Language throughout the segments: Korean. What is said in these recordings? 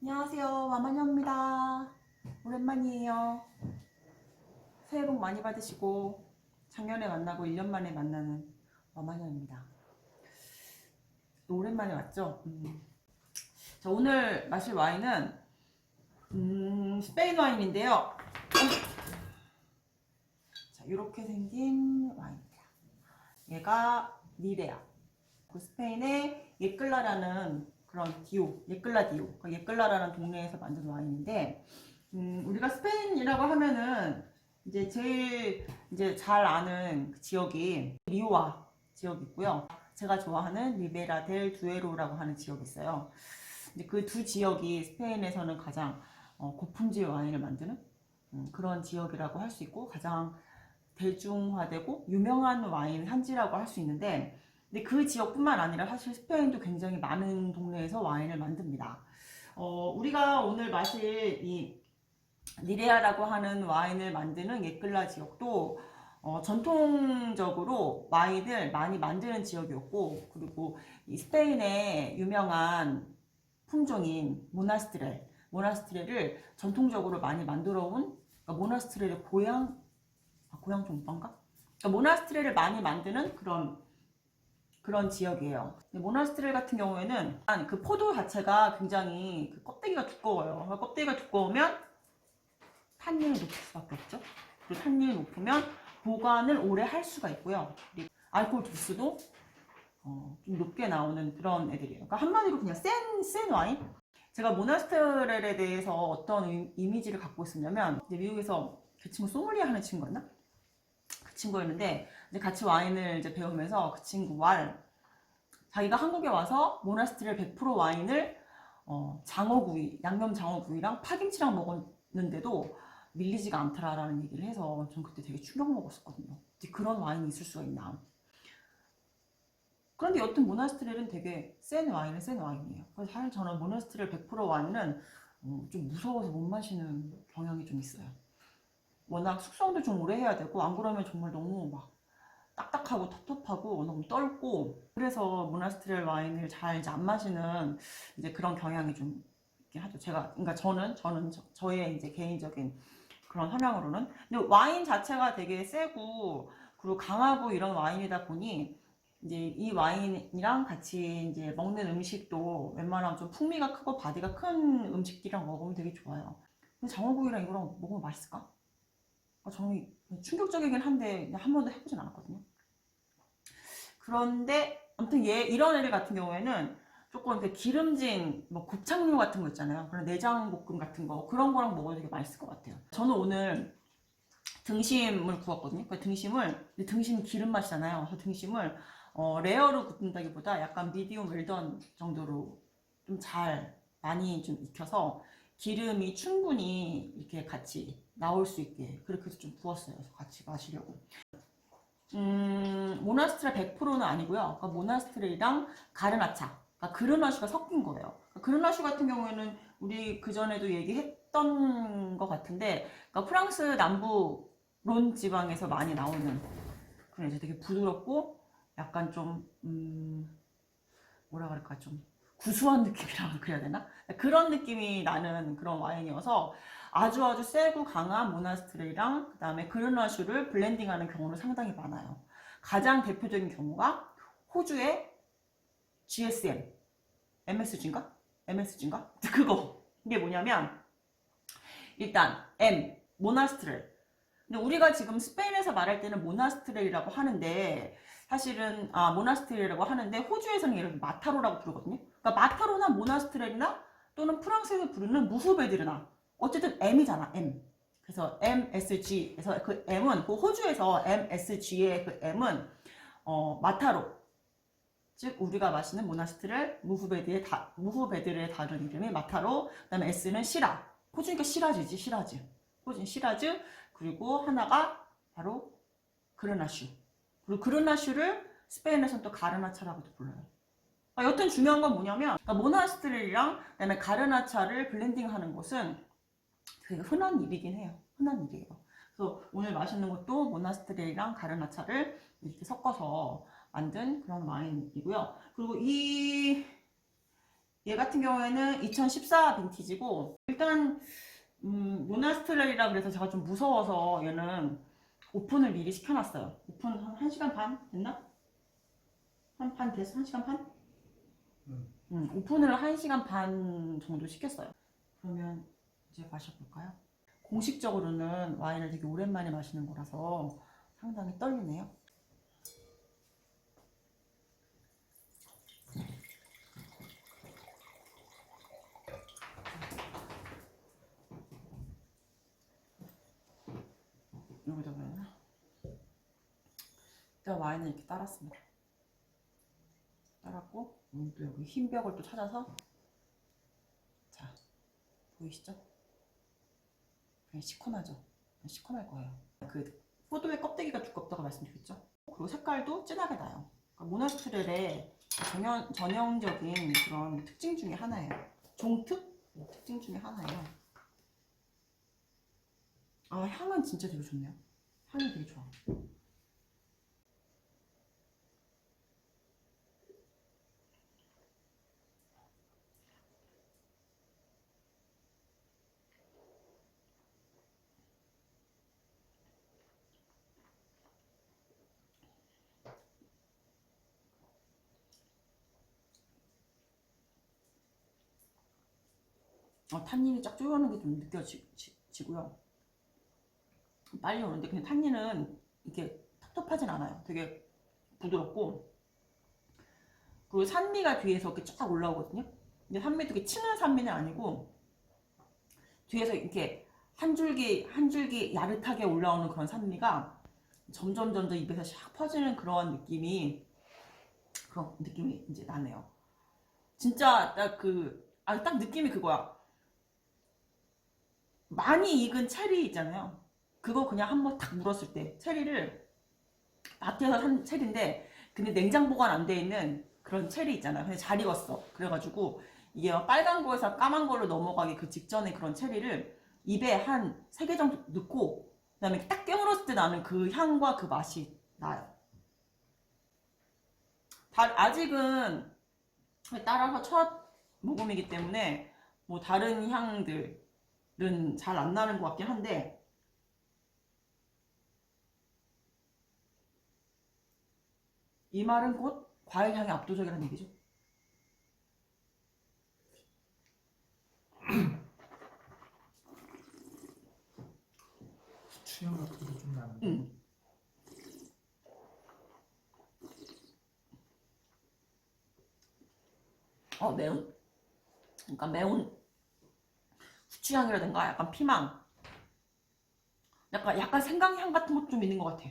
안녕하세요. 마마녀입니다. 오랜만이에요. 새해 복 많이 받으시고 작년에 만나고 1년 만에 만나는 마마녀입니다. 또 오랜만에 왔죠? 음. 자, 오늘 마실 와인은 음, 스페인 와인인데요. 자, 이렇게 생긴 와인입니다. 얘가 니레아. 그 스페인의 예끌라라는 그런 디오, 예끌라 디오, 그 예끌라라는 동네에서 만든 와인인데, 음, 우리가 스페인이라고 하면은 이제 제일 이제 잘 아는 그 지역이 리오아 지역이고요. 제가 좋아하는 리베라 델 두에로라고 하는 지역이 있어요. 그두 지역이 스페인에서는 가장 어, 고품질 와인을 만드는 음, 그런 지역이라고 할 수 있고 가장 대중화되고 유명한 와인 산지라고 할 수 있는데 근데 그 지역뿐만 아니라 사실 스페인도 굉장히 많은 동네에서 와인을 만듭니다. 어, 우리가 오늘 마실 이 니레아라고 하는 와인을 만드는 예끌라 지역도 어, 전통적으로 와인을 많이 만드는 지역이었고 그리고 이 스페인의 유명한 품종인 모나스트레 모나스트레를 전통적으로 많이 만들어 온 그러니까 모나스트레의 고향 아, 고향 종파인가? 그러니까 모나스트레를 많이 만드는 그런 그런 지역이에요. 근데 모나스트레 같은 경우에는 그 포도 자체가 굉장히 그 껍데기가 두꺼워요. 그러니까 껍데기가 두꺼우면 탄닌이 높을 수밖에 없죠. 그리고 탄닌이 높으면 보관을 오래 할 수가 있고요. 알코올 도수도 어, 좀 높게 나오는 그런 애들이에요. 그러니까 한마디로 그냥 센, 센 와인? 제가 모나스트렐에 대해서 어떤 이- 이미지를 갖고 있었냐면 미국에서 그 친구 소믈리에 하는 친구였나? 그 친구였는데 이제 같이 와인을 이제 배우면서 그 친구와 자기가 한국에 와서 모나스트렐 100% 와인을 어, 장어구이, 양념 장어구이랑 파김치랑 먹었는데도 밀리지가 않더라라는 얘기를 해서 전 그때 되게 충격 먹었었거든요. 그런 와인이 있을 수가 있나. 그런데 여튼 모나스트렐은 되게 센 와인은 센 와인이에요. 그래서 사실 저는 모나스트렐 100% 와인은 어, 좀 무서워서 못 마시는 경향이 좀 있어요. 워낙 숙성도 좀 오래 해야 되고 안 그러면 정말 너무 막 딱딱하고 텁텁하고 너무 떫고 그래서 모나스트렐 와인을 잘 이제 안 마시는 이제 그런 경향이 좀 있긴 하죠. 제가 그러니까 저는 저는 저, 의 이제 개인적인 그런 성향으로는 근데 와인 자체가 되게 세고 그리고 강하고 이런 와인이다 보니 이제 이 와인이랑 같이 이제 먹는 음식도 웬만하면 좀 풍미가 크고 바디가 큰 음식들이랑 먹으면 되게 좋아요. 근데 장어구이랑 이거랑 먹으면 맛있을까? 아, 저는 충격적이긴 한데 한 번도 해보진 않았거든요. 그런데 아무튼 얘 이런 애들 같은 경우에는 조금 그 기름진 뭐 곱창류 같은 거 있잖아요. 그런 내장 볶음 같은 거 그런 거랑 먹어도 되게 맛있을 것 같아요. 저는 오늘 등심을 구웠거든요. 그 등심을 등심 기름 맛이잖아요. 그래서 등심을 어, 레어로 굽는다기보다 약간 미디움 웰던 정도로 좀 잘 많이 좀 익혀서 기름이 충분히 이렇게 같이 나올 수 있게 그렇게 해서 좀. 그래서 같이 마시려고. 음, 모나스트레 100%는 아니고요. 그러니까 모나스트레랑 가르나차, 그러니까 그르나슈가 섞인 거예요. 그러니까 그르나슈 같은 경우에는 우리 그 전에도 얘기했던 것 같은데, 그러니까 프랑스 남부 론 지방에서 많이 나오는 그런 이제 되게 부드럽고 약간 좀 음, 뭐라 그럴까 좀 구수한 느낌이라고 그래야 되나? 그런 느낌이 나는 그런 와인이어서 아주 아주 세고 강한 모나스트레이랑 그다음에 그르나슈를 블렌딩하는 경우는 상당히 많아요. 가장 대표적인 경우가 호주의 GSM, MSG인가? MSG인가? 그거. 이게 뭐냐면 일단 M, 모나스트렐. 근데 우리가 지금 스페인에서 말할 때는 모나스트렐이라고 하는데 사실은 아 모나스트렐이라고 하는데 호주에서는 얘를 마타로라고 부르거든요. 그러니까 마타로나 모나스트렐이나 또는 프랑스에서 부르는 무후베드르나 어쨌든 M이잖아 M. 그래서 MSG. 그래서 그 M은 그 호주에서 MSG의 그 M은 어, 마타로. 즉 우리가 마시는 모나스트렐 무후베드의 다, 무후베드르의 다른 이름이 마타로. 그 다음에 S는 시라. 호주니까 시라즈지 시라즈. 호주 시라즈. 그리고 하나가 바로 그르나슈. 그리고 그르나슈를 스페인에서는 또 가르나차라고도 불러요. 아, 여튼 중요한 건 뭐냐면 그러니까 모나스트렐이랑 그다음에 가르나차를 블렌딩하는 것은 되게 흔한 일이긴 해요. 흔한 일이에요. 그래서 오늘 마시는 것도 모나스트렐이랑 가르나차를 이렇게 섞어서 만든 그런 와인이고요. 그리고 이 얘 같은 경우에는 2014 빈티지고 일단 음, 모나스트렐이라 그래서 제가 좀 무서워서 얘는 오픈을 미리 시켜놨어요. 오픈 한 1시간 반 됐나? 한 반 됐어? 1시간 반? 음. 음, 오픈을 1시간 반 정도 시켰어요. 그러면 이제 마셔볼까요? 공식적으로는 와인을 되게 오랜만에 마시는 거라서 상당히 떨리네요. 여기다 그랬나? 일단 와인을 이렇게 따랐습니다. 따랐고 오늘 또 여기 흰 벽을 또 찾아서 자 보이시죠? 그냥 시커나죠? 그냥 시커날 거예요. 그 포도의 껍데기가 두껍다고 말씀드렸죠? 그리고 색깔도 진하게 나요. 그러니까 모나스트렐의 전형, 전형적인 그런 특징 중에 하나예요. 종특 특징 중에 하나예요. 아 향은 진짜 되게 좋네요. 향이 되게 좋아. 어, 탄닌이 쫙 쪼여오는 게 좀 느껴지고요. 빨리 오는데 그냥 탄닌은 이렇게 텁텁하진 않아요. 되게 부드럽고 그리고 산미가 뒤에서 이렇게 쫙 올라오거든요. 근데 산미 되게 진한 산미는 아니고 뒤에서 이렇게 한 줄기 한 줄기 야릇하게 올라오는 그런 산미가 점점 점점 입에서 샥 퍼지는 그런 느낌이 그런 느낌이 이제 나네요. 진짜 딱 그 아 딱 느낌이 그거야. 많이 익은 체리 있잖아요. 그거 그냥 한번 탁 물었을 때 체리를 마트에서 산 체리인데 근데 냉장 보관 안 돼 있는 그런 체리 있잖아요. 근데 잘 익었어. 그래가지고 이게 막 빨간 거에서 까만 걸로 넘어가기 그 직전에 그런 체리를 입에 한 세 개 정도 넣고 그다음에 딱 깨물었을 때 나는 그 향과 그 맛이 나요. 다, 아직은 따라서 첫 모금이기 때문에 뭐 다른 향들 는 잘 안 나는 것 같긴 한데 이 말은 곧 과일 향이 압도적이라는 얘기죠. 취향 같은 게 좀 나는데. 음. 어 매운. 그러니까 매운 후추향이라든가 약간 피망, 약간 약간 생강향 같은 것도 좀 있는 것 같아.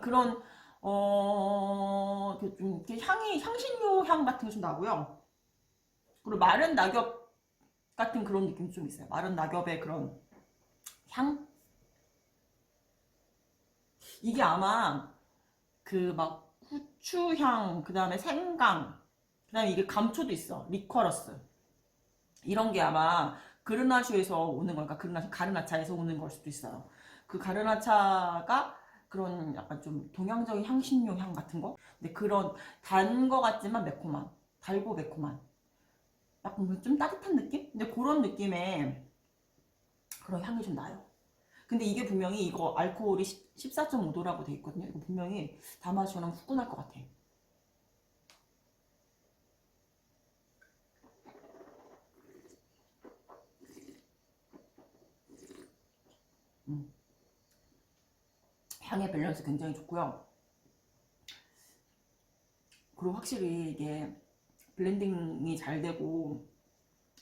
그런 어, 이렇게 좀 이렇게 향이 향신료 향 같은 게 좀 나고요. 그리고 마른 낙엽 같은 그런 느낌 좀 있어요. 마른 낙엽의 그런 향. 이게 아마 그 막 후추향, 그 다음에 생강, 그 다음에 이게 감초도 있어. 리커러스. 이런 게 아마 그르나슈에서 오는 걸까? 그르나슈, 가르나차에서 오는 걸 수도 있어요. 그 가르나차가 그런 약간 좀 동양적인 향신료 향 같은 거? 근데 그런 단 거 같지만 매콤한, 달고 매콤한. 약간 좀 따뜻한 느낌? 근데 그런 느낌의 그런 향이 좀 나요. 근데 이게 분명히 이거 알코올이 14.5도라고 돼 있거든요. 이거 분명히 다 마시면 후끈할 것 같아. 음. 향의 밸런스 굉장히 좋고요. 그리고 확실히 이게 블렌딩이 잘 되고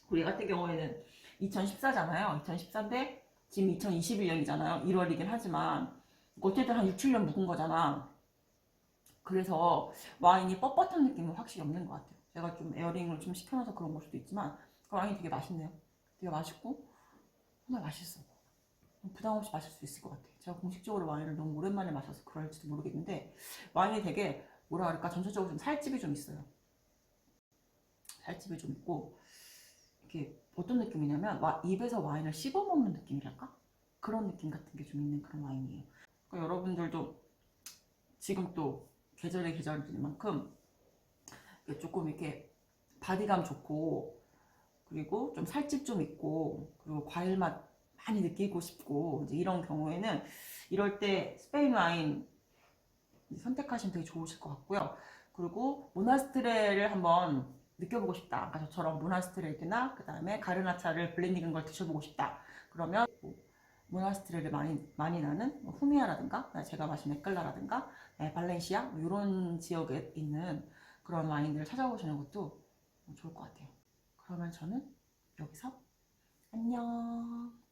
우리 같은 경우에는 2014잖아요. 2014인데 지금 2021년이잖아요. 1월이긴 하지만 어쨌든 한 6, 7년 묵은 거잖아. 그래서 와인이 뻣뻣한 느낌은 확실히 없는 것 같아요. 제가 좀 에어링을 좀 시켜놔서 그런 걸 수도 있지만 그 와인이 되게 맛있네요. 되게 맛있고 정말 맛있어. 부담 없이 마실 수 있을 것 같아요. 제가 공식적으로 와인을 너무 오랜만에 마셔서 그럴지도 모르겠는데 와인이 되게 뭐라 그럴까 전체적으로 좀 살집이 좀 있어요. 살집이 좀 있고 이게 어떤 느낌이냐면 와- 입에서 와인을 씹어 먹는 느낌이랄까? 그런 느낌 같은 게 좀 있는 그런 와인이에요. 그러니까 여러분들도 지금 또 계절의 계절인 만큼 조금 이렇게 바디감 좋고 그리고 좀 살집 좀 있고 그리고 과일 맛 많이 느끼고 싶고 이런 경우에는 이럴 때 스페인 와인 선택하시면 되게 좋으실 것 같고요. 그리고 모나스트레를 한번 느껴보고 싶다. 아까 저처럼 모나스트레이드나 그 다음에 가르나차를 블렌딩한 걸 드셔보고 싶다. 그러면 뭐 모나스트레를 많이 많이 나는 뭐 후미아라든가 제가 마신 에클라라든가 네, 발렌시아 뭐 이런 지역에 있는 그런 와인들을 찾아보시는 것도 좋을 것 같아요. 그러면 저는 여기서 안녕.